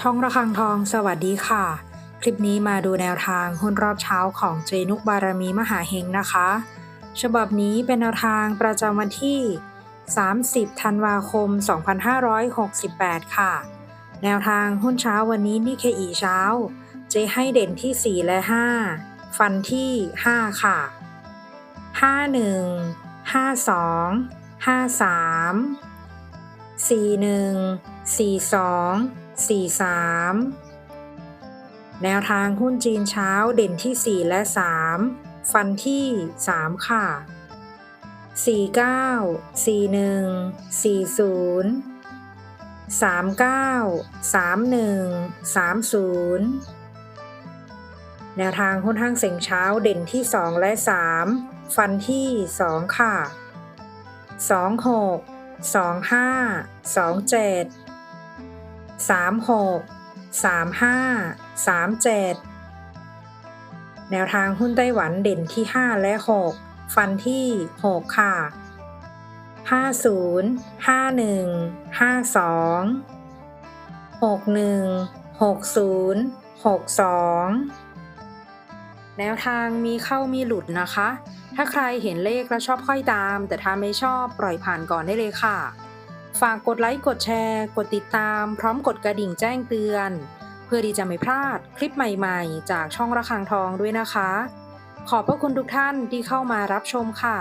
ช่องระฆังทองสวัสดีค่ะ คลิปนี้มาดูแนวทางหุ้นรอบเช้าของเจนุกบารมีมหาเฮงนะคะ ฉบับนี้เป็นแนวทางประจำวันที่ 30 ธันวาคม 2568 ค่ะ แนวทางหุ้นเช้าวันนี้นี่เคอีเช้า เจให้เด่นที่ 4 และ 5 ฟันที่ 5 ค่ะ 51 52 53 41 42 43 แนวทางหุ้นจีนเช้าเด่นที่ 4 และ 3 ฟันที่ 3 ค่ะ 49 41 40 39 31 30 แนวทางหุ้นห้างเสียงเช้าเด่นที่ 2 และ 3 ฟันที่ 2 ค่ะ 26 25 27 36 35 37 แนวทางหุ้นไต้หวันเด่นที่ 5 และ 6 ฟันที่ 6 ค่ะ 50 51 52 61 60 62 แนวทางมีเข้ามีหลุดนะคะ ถ้าใครเห็นเลขแล้วชอบค่อยตาม แต่ถ้าไม่ชอบปล่อยผ่านก่อนได้เลยค่ะ ฝากกดไลค์กดแชร์ กดติดตาม พร้อมกดกระดิ่งแจ้งเตือน เพื่อที่จะไม่พลาดคลิปใหม่ๆ จากช่องระฆังทองด้วยนะคะ ขอบพระคุณทุกท่านที่เข้ามารับชมค่ะ